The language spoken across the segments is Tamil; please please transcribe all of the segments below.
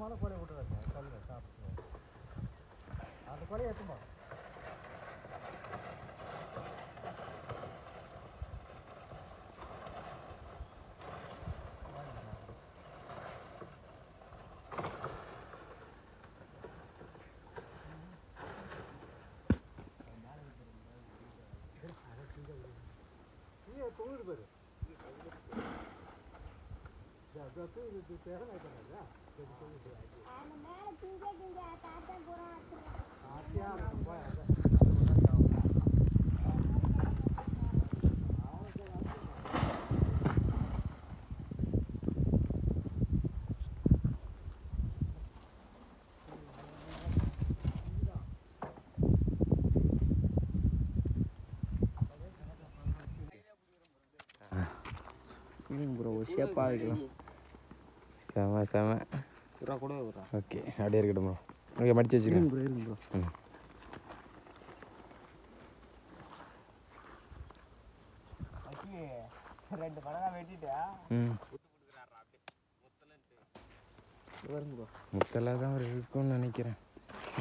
பதமான கோழி விட்டுறாங்க கல்லுங்க சாப்பிட்டு அந்த கோழியை எடுத்துமா தொங்குது பாரு. அதான் ப்ரோ ஷேப்பாக இருக்கலாம் செம செம. விட்றா கூட விட்றா ஓகே அப்படியே இருக்கட்டும் ப்ரோ ஓகே மடிச்சு வச்சுக்கோங்க ப்ரோ இருங்க ப்ரோ ம். ரெண்டு படம் வெட்டிட்டா? ம். முத்தலாக தான் ஒரு இருக்கும்னு நினைக்கிறேன்.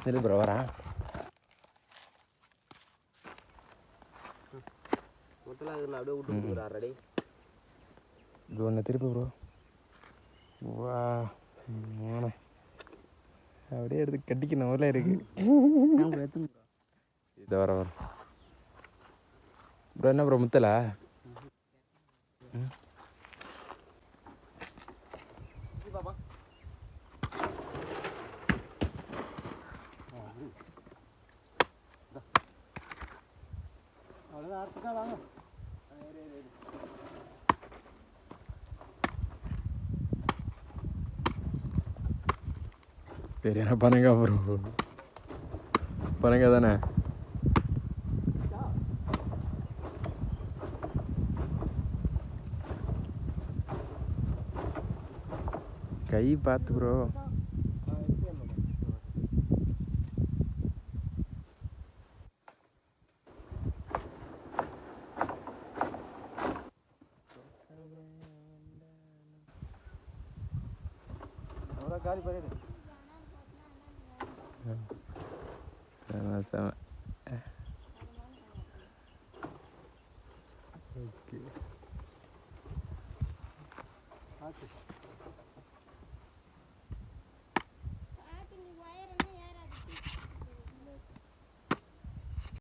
சரி ப்ரோ அதில் அப்படியே விட்டு கொடுக்குறா ரெடி இது ஒன்று திருப்பி ப்ரோ வா அப்படியே எடுத்து கட்டிக்கணும் ஊரில் இருக்கு. இது வர வர. ப்ரோ என்ன ப்ரோ முத்தலா? அவ்வளோதான் வாங்க சரியான பனங்கா ப்ரோ பனங்கா தானே? கை பார்த்து ப்ரோ அவ்வளோ காலி பண்ணிடு செம செம ஓகே ஆச்சு